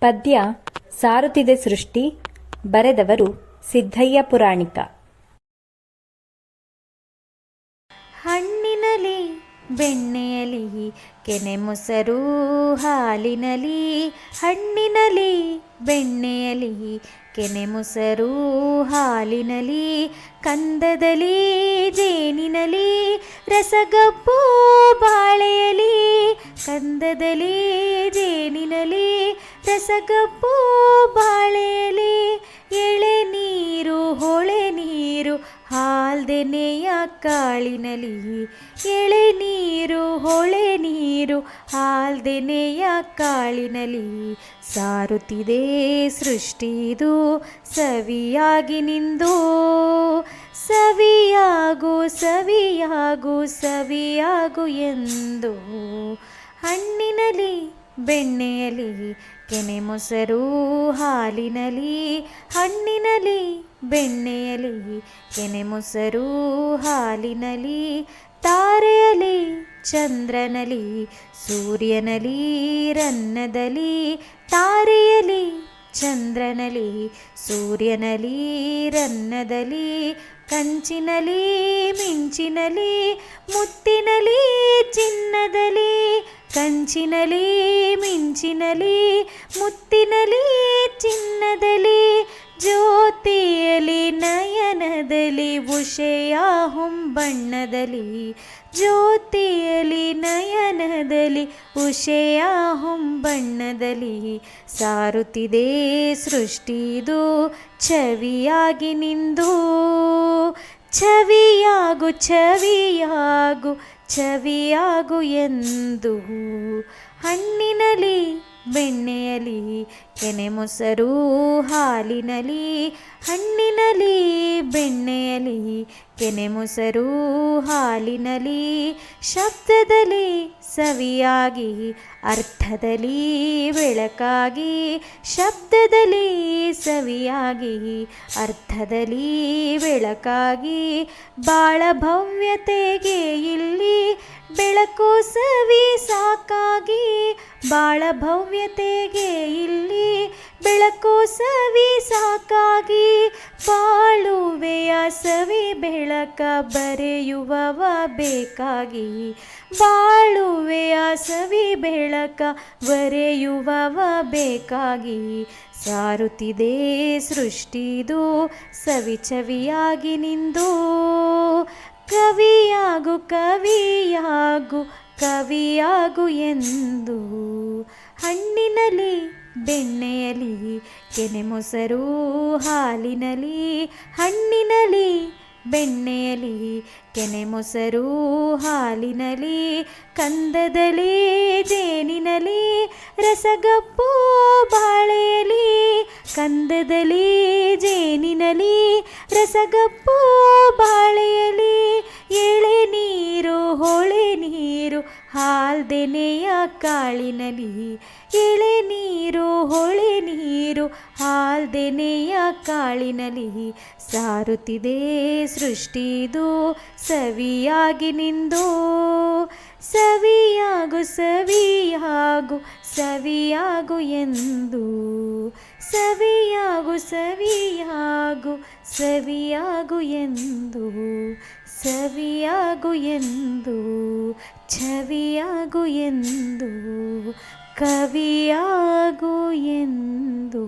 ಪದ್ಯ ಸಾರುತ್ತಿದೆ ಸೃಷ್ಟಿ, ಬರೆದವರು ಸಿದ್ದಯ್ಯ ಪುರಾಣಿಕ. ಹಣ್ಣಿನಲಿ, ಬೆಣ್ಣೆಯಲಿ, ಕೆನೆ ಮೊಸರು ಹಾಲಿನಲಿ, ಹಣ್ಣಿನಲಿ, ಬೆಣ್ಣೆಯಲಿ, ಕೆನೆ ಮೊಸರು ಹಾಲಿನಲಿ, ಕಂದದಲ್ಲಿ, ಜೇನಿನಲಿ, ರಸಗಬ್ಬು ಬಾಳೆಯಲಿ, ಕಂದದಲ್ಲಿ, ಜೇನಿನಲಿ. ರಸಗಬ್ಬು ಬಾಳೆಲಿ, ಎಳೆ ನೀರು, ಹೊಳೆ ನೀರು, ಹಾಲ್ದೆನೆಯ ಕಾಳಿನಲಿ. ಎಳೆ ನೀರು, ಹೊಳೆ ನೀರು, ಹಾಲ್ದೆನೆಯ ಕಾಳಿನಲಿ. ಸಾರುತ್ತಿದೆ ಸೃಷ್ಟಿದು ಸವಿಯಾಗಿ ನಿಂದು. ಸವಿಯಾಗು ಸವಿಯಾಗು ಸವಿಯಾಗು ಎಂದು. ಹಣ್ಣಿನಲಿ ಬೆಣ್ಣೆಯಲಿ ಕೆನೆ ಮೊಸರು ಹಾಲಿನಲಿ ಹಣ್ಣಿನಲಿ ಬೆಣ್ಣೆಯಲಿ ಕೆನೆ ಮೊಸರು ಹಾಲಿನಲಿ ತಾರೆಯಲಿ ಚಂದ್ರನಲಿ ಸೂರ್ಯನಲಿ ರನ್ನದಲ್ಲಿ, ತಾರೆಯಲಿ ಚಂದ್ರನಲಿ ಸೂರ್ಯನಲಿ ರನ್ನದಲ್ಲಿ ಕಂಚಿನಲಿ ಮಿಂಚಿನಲಿ ಮುತ್ತಿನಲಿ ಚಿನ್ನದಲ್ಲಿ ಕಂಚಿನಲಿ, ಮಿಂಚಿನಲಿ, ಮುತ್ತಿನಲಿ, ಚಿನ್ನದಲಿ, ಜ್ಯೋತಿಯಲಿ, ನಯನದಲಿ, ಉಷೆಯ ಹೊಂಬಣ್ಣದಲಿ, ಜ್ಯೋತಿಯಲಿ, ನಯನದಲಿ, ಉಷೆಯ ಹೊಂಬಣ್ಣದಲಿ, ಸಾರುತ್ತಿದೆ ಸೃಷ್ಟಿದು ಛವಿಯಾಗಿ ನಿಂದು. ಛವಿಯಾಗು ಚವಿಯಾಗು ಛವಿಯಾಗು ಎಂದು ಹಣ್ಣಿನಲಿ ಬೆಣ್ಣೆಯಲಿ ಕೆನೆ ಮೊಸರು ಹಾಲಿನಲಿ ಹಣ್ಣಿನಲಿ ಬೆಣ್ಣೆಯಲಿ ಕೆನೆ ಮೊಸರು ಹಾಲಿನಲಿ ಶಬ್ದದಲ್ಲಿ ಸವಿಯಾಗಿ, ಅರ್ಥದಲ್ಲಿ ಬೆಳಕಾಗಿ, ಶಬ್ದದಲ್ಲಿ ಸವಿಯಾಗಿ, ಅರ್ಥದಲ್ಲಿ ಬೆಳಕಾಗಿ, ಬಾಳ ಭವ್ಯತೆಗೆ ಇಲ್ಲಿ ಬಾಳ ಭವ್ಯತೆಗೆ ಇಲ್ಲಿ ಬೆಳಕು ಸವಿ ಸಾಕಾಗಿ ಬಾಳುವೆಯ ಸವಿ ಬೆಳಕ ಬರೆಯುವವ ಬೇಕಾಗಿ ಬಾಳುವೆಯ ಸವಿ ಬೆಳಕ ಬರೆಯುವವ ಬೇಕಾಗಿ, ಸಾರುತ್ತಿದೆ ಸೃಷ್ಟಿದು ಸವಿ ಚವಿಯಾಗಿ ನಿಂದು ಕವಿಯಾಗು ಕವಿಯಾಗು ಕವಿಯಾಗು ಎಂದು. ಹಣ್ಣಿನಲ್ಲಿ, ಬೆಣ್ಣೆಯಲ್ಲಿ, ಕೆನೆ ಮೊಸರು ಹಾಲಿನಲಿ ಹಣ್ಣಿನಲ್ಲಿ, ಬೆಣ್ಣೆಯಲ್ಲಿ, ಕೆನೆ ಮೊಸರು ಹಾಲಿನಲಿ ಕಂದದಲ್ಲಿ, ಜೇನಿನಲ್ಲಿ, ರಸಗಪ್ಪು ಬಾಳೆಯಲ್ಲಿ. ಕಂದದಲ್ಲಿ, ಜೇನಿನಲ್ಲಿ, ರಸಗಪ್ಪು ಬಾಳೆಯಲಿ ಹಾಲ್ದೆನೆಯ ಕಾಳಿನಲಿ ಎಳೆ ನೀರು, ಹೊಳೆ ನೀರು ಹಾಲ್ದೆನೆಯ ಕಾಳಿನಲಿ ಸಾರುತ್ತಿದೆ ಸೃಷ್ಟಿದು ಸವಿಯಾಗಿ ನಿಂದು. ಸವಿಯಾಗು ಸವಿಯಾಗು ಸವಿಯಾಗು ಎಂದು. ಸವಿಯಾಗು ಸವಿಯಾಗು ಸವಿಯಾಗು ಎಂದು. ಸವಿಯಾಗು ಎಂದು. ಛವಿಯಾಗು ಎಂದು ಕವಿಯಾಗು ಎಂದು.